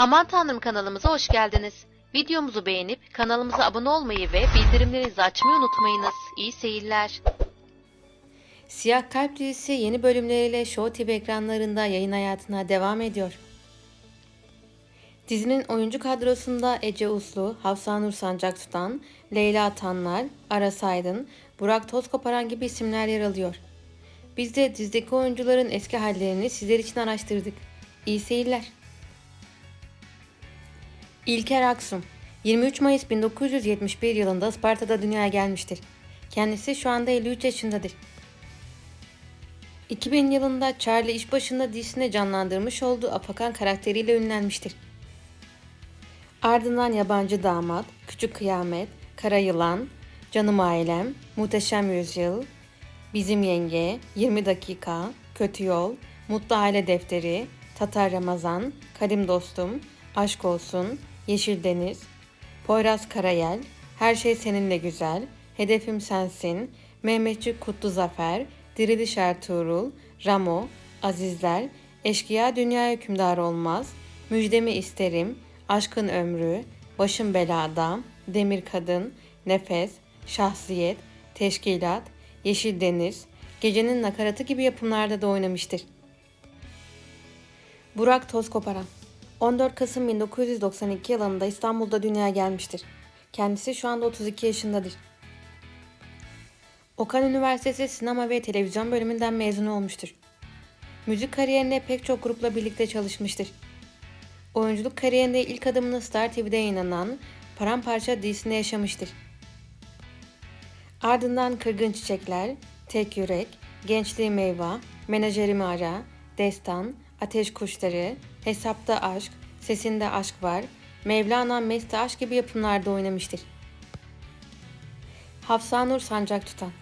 Aman Tanrım kanalımıza hoş geldiniz. Videomuzu beğenip kanalımıza abone olmayı ve bildirimlerinizi açmayı unutmayınız. İyi seyirler. Siyah Kalp dizisi yeni bölümleriyle Show TV ekranlarında yayın hayatına devam ediyor. Dizinin oyuncu kadrosunda Ece Uslu, Hafsanur Sancak Tutan, Leyla Tanlar, Aras Aydın, Burak Tozkoparan gibi isimler yer alıyor. Biz de dizideki oyuncuların eski hallerini sizler için araştırdık. İyi seyirler. İlker Aksum 23 Mayıs 1971 yılında Isparta'da dünyaya gelmiştir. Kendisi şu anda 53 yaşındadır. 2000 yılında Charlie İşbaşı'nda dizisinde canlandırmış olduğu Afakan karakteriyle ünlenmiştir. Ardından Yabancı Damat, Küçük Kıyamet, Kara Yılan, Canım Ailem, Muhteşem Yüzyıl, Bizim Yenge, 20 Dakika, Kötü Yol, Mutlu Aile Defteri, Tatar Ramazan, Kadim Dostum, Aşk Olsun, Yeşil Deniz, Poyraz Karayel, Her Şey Seninle Güzel, Hedefim Sensin, Mehmetçik Kutlu Zafer, Diriliş Ertuğrul, Ramo, Azizler, Eşkıya Dünya Hükümdar Olmaz, Müjdemi İsterim, Aşkın Ömrü, Başım Belada, Demir Kadın, Nefes, Şahsiyet, Teşkilat, Yeşil Deniz, Gecenin Nakaratı gibi yapımlarda da oynamıştır. Burak Tozkoparan 14 Kasım 1992 yılında İstanbul'da dünyaya gelmiştir. Kendisi şu anda 32 yaşındadır. Okan Üniversitesi Sinema ve Televizyon bölümünden mezun olmuştur. Müzik kariyerinde pek çok grupla birlikte çalışmıştır. Oyunculuk kariyerinde ilk adımını Star TV'de yayınlanan Paramparça dizisinde yaşamıştır. Ardından Kırgın Çiçekler, Tek Yürek, Gençliği Meyva, Menajerimi Ara, Destan, Ateş Kuşları, Hesapta Aşk, Sesinde Aşk Var, Mevlana Mesti Aşk gibi yapımlarda oynamıştır. Hafsanur Sancak Tutan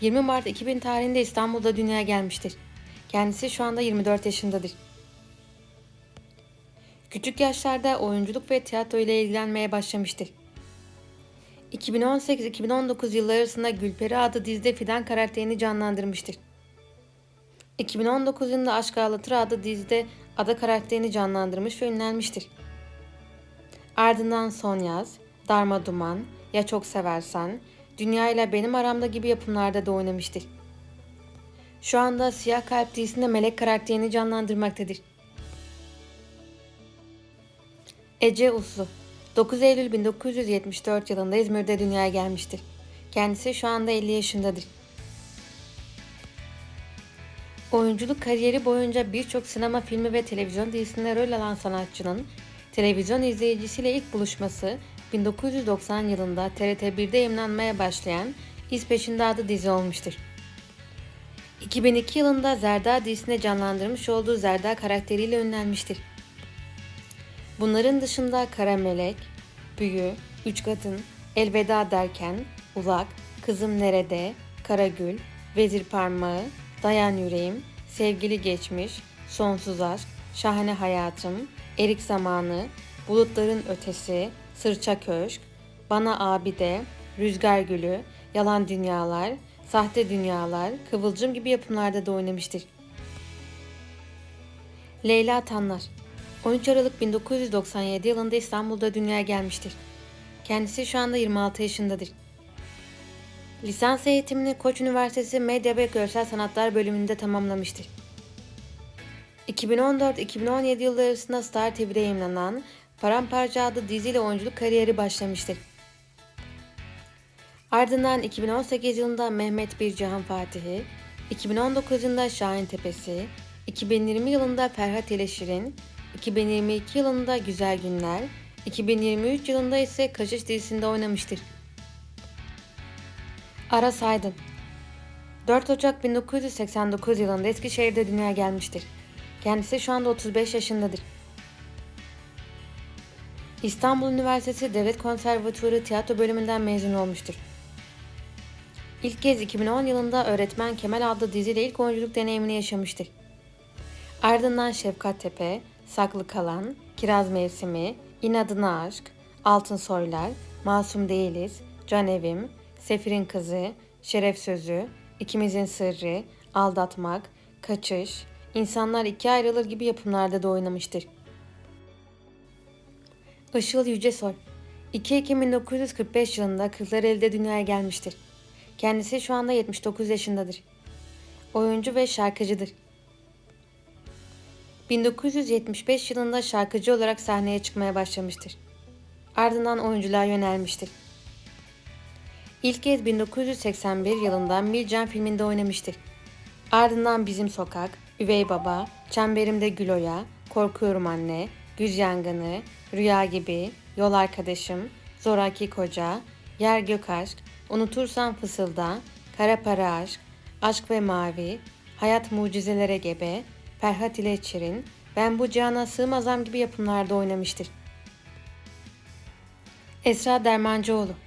20 Mart 2000 tarihinde İstanbul'da dünyaya gelmiştir. Kendisi şu anda 24 yaşındadır. Küçük yaşlarda oyunculuk ve tiyatro ile ilgilenmeye başlamıştır. 2018-2019 yılları arasında Gülperi adlı dizide Fidan karakterini canlandırmıştır. 2019 yılında Aşk Ağlatır adlı dizide Ada karakterini canlandırmış ve ünlenmiştir. Ardından Son Yaz, Darma Duman, Ya Çok Seversen, Dünya ile Benim Aramda gibi yapımlarda da oynamıştır. Şu anda Siyah Kalp dizisinde Melek karakterini canlandırmaktadır. Ece Uslu 9 Eylül 1974 yılında İzmir'de dünyaya gelmiştir. Kendisi şu anda 50 yaşındadır. Oyunculuk kariyeri boyunca birçok sinema filmi ve televizyon dizisinde rol alan sanatçının televizyon izleyicisiyle ilk buluşması 1990 yılında TRT1'de yayınlanmaya başlayan İz Peşinde adlı dizi olmuştur. 2002 yılında Zerda dizisinde canlandırmış olduğu Zerda karakteriyle ünlenmiştir. Bunların dışında Kara Melek, Büyü, Üç Kadın, Elveda Derken, Ulak, Kızım Nerede, Karagül, Vezir Parmağı, Dayan Yüreğim, Sevgili Geçmiş, Sonsuz Aşk, Şahane Hayatım, Erik Zamanı, Bulutların Ötesi, Sırça Köşk, Bana Abide, Rüzgar Gülü, Yalan Dünyalar, Sahte Dünyalar, Kıvılcım gibi yapımlarda da oynamıştır. Leyla Tanlar 13 Aralık 1997 yılında İstanbul'da dünyaya gelmiştir. Kendisi şu anda 26 yaşındadır. Lisans eğitimini Koç Üniversitesi Medya ve Görsel Sanatlar bölümünde tamamlamıştır. 2014-2017 yılları arasında Star TV'de yayınlanan Paramparça adlı diziyle oyunculuk kariyeri başlamıştır. Ardından 2018 yılında Mehmet Bir Cihan Fatihi, 2019 yılında Şahin Tepesi, 2020 yılında Ferhat ile Şirin, 2022 yılında Güzel Günler, 2023 yılında ise Kaçış dizisinde oynamıştır. Aras Aydın 4 Ocak 1989 yılında Eskişehir'de dünyaya gelmiştir. Kendisi şu anda 35 yaşındadır. İstanbul Üniversitesi Devlet Konservatuarı Tiyatro bölümünden mezun olmuştur. İlk kez 2010 yılında Öğretmen Kemal adlı diziyle ilk oyunculuk deneyimini yaşamıştır. Ardından Şefkat Tepe, Saklı Kalan, Kiraz Mevsimi, İnadına Aşk, Altın Soylar, Masum Değiliz, Can Evim, Sefir'in Kızı, Şeref Sözü, İkimizin Sırrı, Aldatmak, Kaçış, İnsanlar İki Ayrılır gibi yapımlarda da oynamıştır. Işıl Yücesoy 2 Ekim 1945 yılında Kırklareli'de dünyaya gelmiştir. Kendisi şu anda 79 yaşındadır. Oyuncu ve şarkıcıdır. 1975 yılında şarkıcı olarak sahneye çıkmaya başlamıştır. Ardından oyunculuğa yönelmiştir. İlk kez 1981 yılında Mircan filminde oynamıştır. Ardından Bizim Sokak, Üvey Baba, Çemberimde Güloya, Korkuyorum Anne, Güz Yangını, Rüya Gibi, Yol Arkadaşım, Zoraki Koca, Yer Gök Aşk, Unutursan Fısılda, Kara Para Aşk, Aşk ve Mavi, Hayat Mucizelere Gebe, Ferhat ile Çirin, Ben Bu Cihana Sığmazam gibi yapımlarda oynamıştır. Esra Dermancıoğlu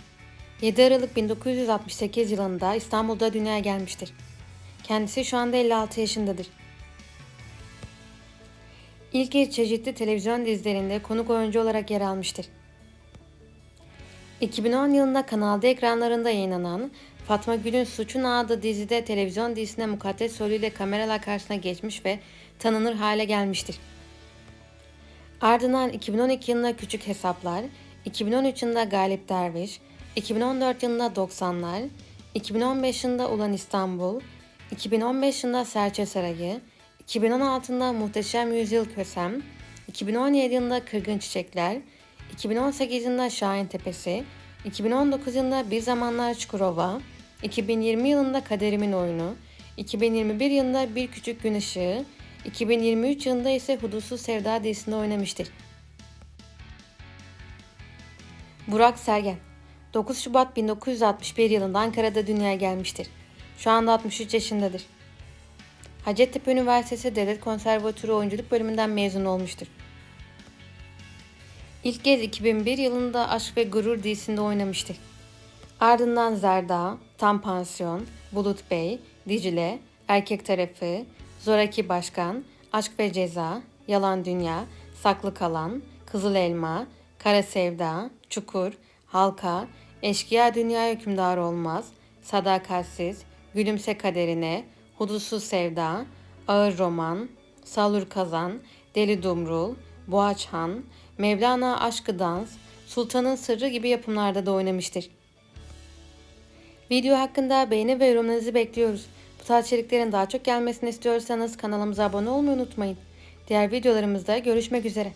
7 Aralık 1968 yılında İstanbul'da dünyaya gelmiştir. Kendisi şu anda 56 yaşındadır. İlk kez çeşitli televizyon dizilerinde konuk oyuncu olarak yer almıştır. 2010 yılında Kanal D ekranlarında yayınlanan Fatma Gül'ün Suçun Adı dizide televizyon dizisine mukaddes rolüyle kameralar karşısına geçmiş ve tanınır hale gelmiştir. Ardından 2012 yılında Küçük Hesaplar, 2013 yılında Galip Derviş, 2014 yılında 90'lar, 2015 yılında Ulan İstanbul, 2015 yılında Serçe Sarayı, 2016'da Muhteşem Yüzyıl Kösem, 2017 yılında Kırgın Çiçekler, 2018 yılında Şahin Tepesi, 2019 yılında Bir Zamanlar Çukurova, 2020 yılında Kaderimin Oyunu, 2021 yılında Bir Küçük Gün Işığı, 2023 yılında ise Hudutsuz Sevda dizisinde oynamıştır. Burak Sergen 9 Şubat 1961 yılında Ankara'da dünyaya gelmiştir. Şu anda 63 yaşındadır. Hacettepe Üniversitesi Devlet Konservatuarı Oyunculuk bölümünden mezun olmuştur. İlk kez 2001 yılında Aşk ve Gurur dizisinde oynamıştır. Ardından Zerda, Tam Pansiyon, Bulut Bey, Dicle, Erkek Tarafı, Zoraki Başkan, Aşk ve Ceza, Yalan Dünya, Saklı Kalan, Kızıl Elma, Kara Sevda, Çukur, Halka, Eşkıya Dünya Hükümdar Olmaz, Sadakatsiz, Gülümse Kaderine, Hudutsuz Sevda, Ağır Roman, Salur Kazan, Deli Dumrul, Boğaçhan, Mevlana Aşkı Dans, Sultanın Sırrı gibi yapımlarda da oynamıştır. Video hakkında beğeni ve yorumlarınızı bekliyoruz. Bu tarz içeriklerin daha çok gelmesini istiyorsanız kanalımıza abone olmayı unutmayın. Diğer videolarımızda görüşmek üzere.